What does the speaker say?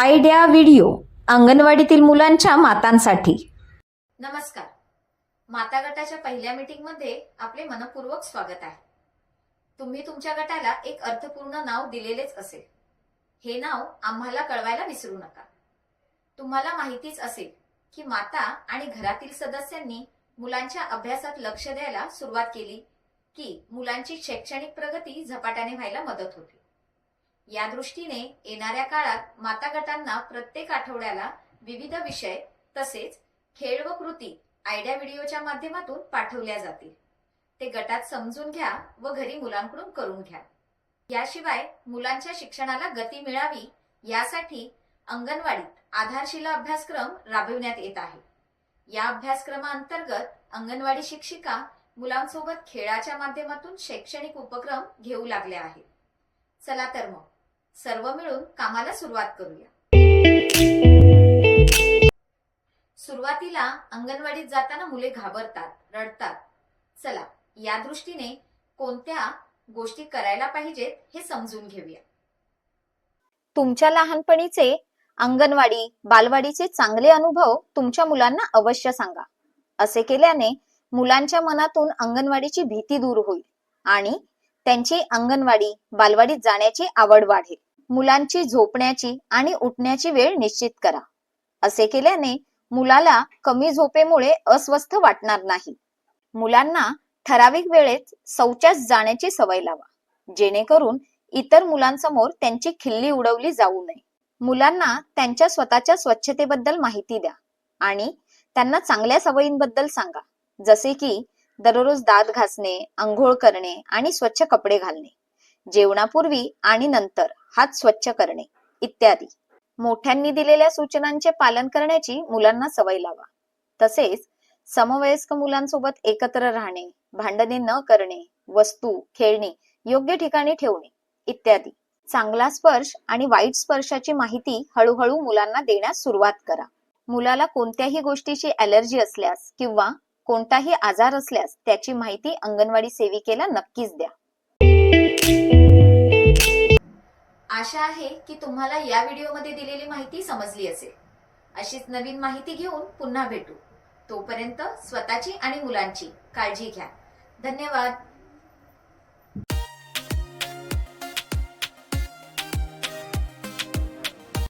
Idea video अंगणवाडीतील मुलांच्या मातांसाठी. नमस्कार. माता गटाच्या पहिल्या मीटिंगमध्ये आपले मनपूर्वक स्वागत आहे. तुम्ही तुमच्या गटाला एक अर्थपूर्ण नाव दिलेलेच असेल. हे नाव आम्हाला कळवायला विसरू नका. तुम्हाला माहितीच असेल की माता आणि घरातील सदस्यांनी मुलांच्या अभ्यासात लक्ष द्यायला सुरुवात केली की मुलांची शैक्षणिक प्रगती झपाट्याने व्हायला मदत होते. या दृष्टीने येणाऱ्या काळात माता गटांना प्रत्येक आठवड्याला विविध विषय तसेच खेळ व कृती आयडिया व्हिडिओच्या माध्यमातून पाठवल्या जातील. ते गटात समजून घ्या व घरी मुलांकडून करून घ्या. याशिवाय मुलांच्या शिक्षणाला गती मिळावी यासाठी अंगणवाडीत आधारशिला अभ्यासक्रम राबविण्यात येत आहे. या अभ्यासक्रमाअंतर्गत अंगणवाडी शिक्षिका मुलांसोबत खेळाच्या माध्यमातून शैक्षणिक उपक्रम घेऊ लागल्या आहेत. चला तर मग. सर्व मिळून कामाला सुरुवात करूया. सुरुवातीला अंगणवाडीत जाताना मुले घाबरतात रडतात. चला या दृष्टीने कोणत्या गोष्टी करायला पाहिजेत हे समजून घेऊया. तुमच्या लहानपणीचे अंगणवाडी बालवाडीचे चांगले अनुभव तुमच्या मुलांना अवश्य सांगा. असे केल्याने मुलांच्या मनातून अंगणवाडीची भीती दूर होईल आणि त्यांची अंगणवाडी बालवाडीत जाण्याची आवड वाढेल. मुलांची झोपण्याची आणि उठण्याची वेळ निश्चित करा. असे केल्याने मुलाला कमी झोपेमुळे अस्वस्थ वाटणार नाही. मुलांना ठराविक वेळेत शौचास जाण्याची सवय लावा. जेणेकरून इतर मुलांसमोर त्यांची खिल्ली उडवली जाऊ नये. मुलांना त्यांच्या स्वतःच्या स्वच्छतेबद्दल माहिती द्या आणि त्यांना चांगल्या सवयींबद्दल सांगा. जसे की दररोज दात घासणे आंघोळ करणे आणि स्वच्छ कपडे घालणे. जेवणापूर्वी आणि नंतर हात स्वच्छ करणे इत्यादी. मोठ्यांनी दिलेल्या सूचनांचे पालन करण्याची मुलांना सवय लावा. तसेच समवयस्क मुलांसोबत एकत्र राहणे भांडणे न करणे वस्तू खेळणी योग्य ठिकाणी ठेवणे इत्यादी. चांगला स्पर्श आणि वाईट स्पर्शाची माहिती हळूहळू मुलांना देण्यास सुरुवात करा. मुलाला कोणत्याही गोष्टीची अलर्जी असल्यास किंवा कोणताही आजार असल्यास त्याची माहिती अंगणवाडी सेविकेला नक्कीच द्या. आशा आहे की तुम्हाला या व्हिडिओमध्ये दिलेली माहिती समजली असेल. अशीच नवीन माहिती घेऊन पुन्हा भेटू. तोपर्यंत स्वतःची आणि मुलांची काळजी घ्या. धन्यवाद.